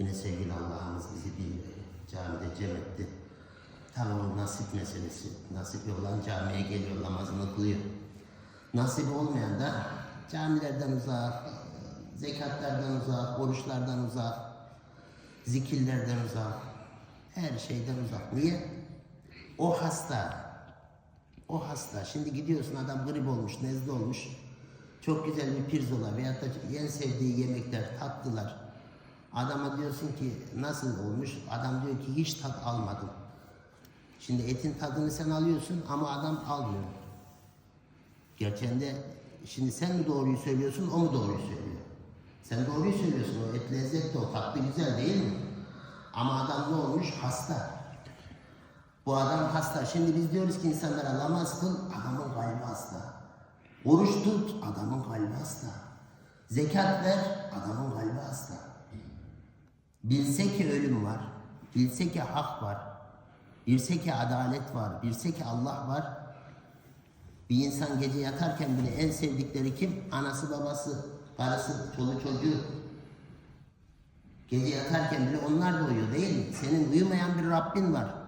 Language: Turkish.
Yine sevgili Allah'ımız bizi bir camide cem etti. O nasip meselesi. Nasibi olan camiye geliyor, namazını kılıyor. Nasip olmayan da camilerden uzak, zekatlardan uzak, oruçlardan uzak, zikirlerden uzak, her şeyden uzak. Niye? O hasta, o hasta. Şimdi gidiyorsun adam grip olmuş, nezle olmuş. Çok güzel bir pirzola veyahut da en sevdiği yemekler, tatlılar. Adama diyorsun ki nasıl olmuş? Adam diyor ki hiç tat almadım. Şimdi etin tadını sen alıyorsun ama adam almıyor. Gerçekten şimdi sen mi doğruyu söylüyorsun, o mu doğruyu söylüyor? Sen doğruyu söylüyorsun, o et lezzetli, o tatlı güzel değil mi? Ama adam ne olmuş? Hasta. Bu adam hasta. Şimdi biz diyoruz ki insanlara namaz kıl, adamın kalbi hasta. Oruç tut, adamın kalbi hasta. Zekat ver, adamın kalbi hasta. Bilse ki ölüm var, bilse ki hak var, bilse ki adalet var, bilse ki Allah var. Bir insan gece yatarken bile en sevdikleri kim? Anası, babası, karısı, çoluğu, çocuğu. Gece yatarken bile onlar da uyuyor değil mi? Senin uyumayan bir Rabbin var.